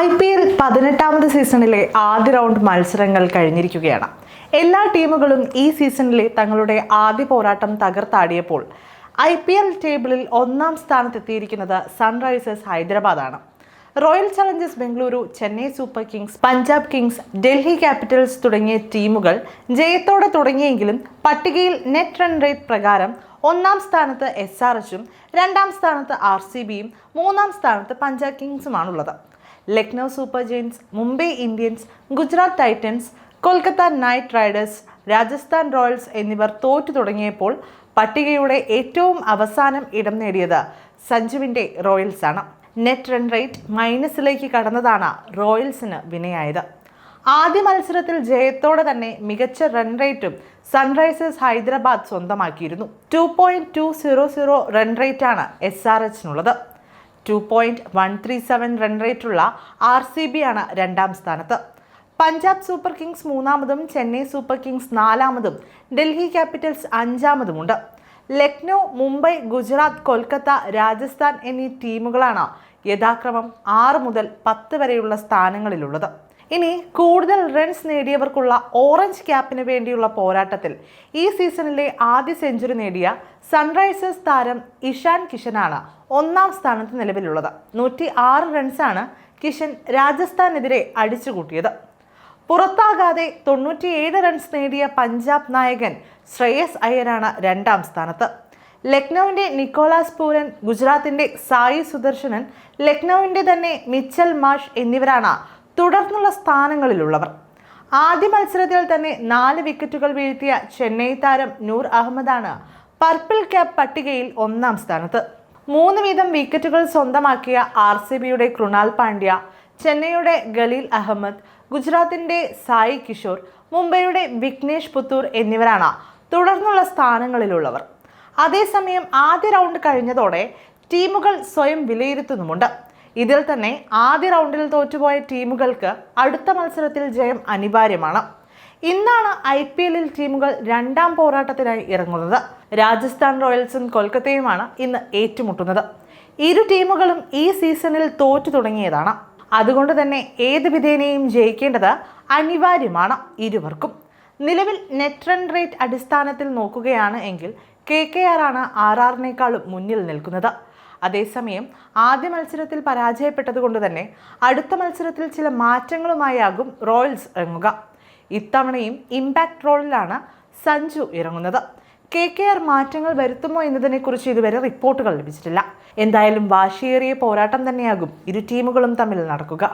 I P L പതിനെട്ടാമത് സീസണിലെ ആദ്യ റൗണ്ട് മത്സരങ്ങൾ കഴിഞ്ഞിരിക്കുകയാണ്. എല്ലാ ടീമുകളും ഈ സീസണിലെ തങ്ങളുടെ ആദ്യ പോരാട്ടം തകർത്താടിയപ്പോൾ ഐ പി എൽ ടേബിളിൽ ഒന്നാം സ്ഥാനത്തെത്തിയിരിക്കുന്നത് Sunrisers ഹൈദരാബാദാണ്. Royal Challengers Bengaluru Chennai Super Kings Punjab Kings Delhi Capitals തുടങ്ങിയ ടീമുകൾ ജയത്തോടെ തുടങ്ങിയെങ്കിലും പട്ടികയിൽ നെറ്റ് റൺ റേറ്റ് പ്രകാരം ഒന്നാം സ്ഥാനത്ത് എസ് ആർ എച്ചും രണ്ടാം സ്ഥാനത്ത് ആർ സി ബിയും മൂന്നാം സ്ഥാനത്ത് Punjab കിങ്സുമാണുള്ളത്. Lucknow Super Giants Mumbai Indians Gujarat Titans Kolkata Knight Riders Rajasthan Royals എന്നിവർ തോറ്റു തുടങ്ങിയപ്പോൾ പട്ടികയുടെ ഏറ്റവും അവസാനം ഇടം നേടിയത് സഞ്ജുവിന്റെ റോയൽസാണ്. നെറ്റ് റൺ റേറ്റ് മൈനസിലേക്ക് കടന്നതാണ് റോയൽസിന് വിനയായത്. ആദ്യ മത്സരത്തിൽ ജയത്തോടെ തന്നെ മികച്ച റൺ റേറ്റും സൺറൈസേഴ്സ് ഹൈദരാബാദ് സ്വന്തമാക്കിയിരുന്നു. Two point two zero zero run റേറ്റാണ് S R എച്ചിനുള്ളത് two point one three seven run റേറ്റുള്ള R C B ആണ് രണ്ടാം സ്ഥാനത്ത്. പഞ്ചാബ് സൂപ്പർ കിങ്സ് മൂന്നാമതും ചെന്നൈ സൂപ്പർ കിങ്സ് നാലാമതും ഡൽഹി ക്യാപിറ്റൽസ് അഞ്ചാമതുമുണ്ട്. ലക്നൗ മുംബൈ ഗുജറാത്ത് കൊൽക്കത്ത രാജസ്ഥാൻ എന്നീ ടീമുകളാണ് യഥാക്രമം ആറ് മുതൽ പത്ത് വരെയുള്ള സ്ഥാനങ്ങളിലുള്ളത്. ഇനി കൂടുതൽ റൺസ് നേടിയവർക്കുള്ള ഓറഞ്ച് ക്യാപ്പിന് വേണ്ടിയുള്ള പോരാട്ടത്തിൽ ഈ സീസണിലെ ആദ്യ സെഞ്ചുറി നേടിയ സൺറൈസേഴ്സ് താരം ഇഷാൻ കിഷനാണ് ഒന്നാം സ്ഥാനത്ത് നിലവിലുള്ളത്. നൂറ്റി ആറ് റൺസാണ് കിഷൻ രാജസ്ഥാനെതിരെ അടിച്ചുകൂട്ടിയത്. പുറത്താകാതെ തൊണ്ണൂറ്റിയേഴ് റൺസ് നേടിയ പഞ്ചാബ് നായകൻ ശ്രേയസ് അയ്യരാണ് രണ്ടാം സ്ഥാനത്ത്. ലക്നൌവിന്റെ നിക്കോളാസ് പൂരൻ ഗുജറാത്തിന്റെ സായി സുദർശനൻ ലക്നൌവിന്റെ തന്നെ മിച്ചൽ മാഷ് എന്നിവരാണ് തുടർന്നുള്ള സ്ഥാനങ്ങളിലുള്ളവർ. ആദ്യ മത്സരത്തിൽ തന്നെ നാല് വിക്കറ്റുകൾ വീഴ്ത്തിയ ചെന്നൈ താരം നൂർ അഹമ്മദാണ് പർപ്പിൾ ക്യാപ് പട്ടികയിൽ ഒന്നാം സ്ഥാനത്ത്. മൂന്ന് വീതം വിക്കറ്റുകൾ സ്വന്തമാക്കിയ ആർ സി ബിയുടെ കൃണാൽ പാണ്ഡ്യ ചെന്നൈയുടെ ഗലീൽ അഹമ്മദ് ഗുജറാത്തിന്റെ സായി കിഷോർ മുംബൈയുടെ വിഘ്നേഷ് പുത്തൂർ എന്നിവരാണ് തുടർന്നുള്ള സ്ഥാനങ്ങളിലുള്ളവർ. അതേസമയം ആദ്യ റൗണ്ട് കഴിഞ്ഞതോടെ ടീമുകൾ സ്വയം വിലയിരുത്തുന്നുമുണ്ട്. ഇതിൽ തന്നെ ആദ്യ റൗണ്ടിൽ തോറ്റുപോയ ടീമുകൾക്ക് അടുത്ത മത്സരത്തിൽ ജയം അനിവാര്യമാണ്. ഇന്നാണ് ഐ പി എല്ലിൽ ടീമുകൾ രണ്ടാം പോരാട്ടത്തിനായി ഇറങ്ങുന്നത്. രാജസ്ഥാൻ റോയൽസും കൊൽക്കത്തയുമാണ് ഇന്ന് ഏറ്റുമുട്ടുന്നത്. ഇരു ടീമുകളും ഈ സീസണിൽ തോറ്റു തുടങ്ങിയതാണ്. അതുകൊണ്ട് തന്നെ ഏത് വിധേനയും ജയിക്കേണ്ടത് അനിവാര്യമാണ് ഇരുവർക്കും. നിലവിൽ നെറ്റ് റൺ റേറ്റ് അടിസ്ഥാനത്തിൽ നോക്കുകയാണ് എങ്കിൽ കെ കെ ആർ ആണ് ആർ ആറിനേക്കാളും മുന്നിൽ നിൽക്കുന്നത്. അതേസമയം ആദ്യ മത്സരത്തിൽ പരാജയപ്പെട്ടതുകൊണ്ട് തന്നെ അടുത്ത മത്സരത്തിൽ ചില മാറ്റങ്ങളുമായാകും റോയൽസ് ഇറങ്ങുക. ഇത്തവണയും ഇമ്പാക്ട് റോളിലാണ് സഞ്ജു ഇറങ്ങുന്നത്. കെ കെ ആർ മാറ്റങ്ങൾ വരുത്തുമോ എന്നതിനെക്കുറിച്ച് ഇതുവരെ റിപ്പോർട്ടുകൾ ലഭിച്ചിട്ടില്ല. എന്തായാലും വാശിയേറിയ പോരാട്ടം തന്നെയാകും ഇരു ടീമുകളും തമ്മിൽ നടക്കുക.